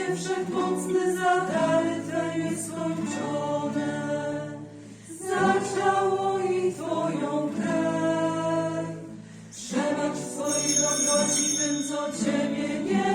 Cię wszechmocny za dary Twe nieskończone, za ciało i Twoją krew. Przebacz swojej dobroci tym, co Ciebie nie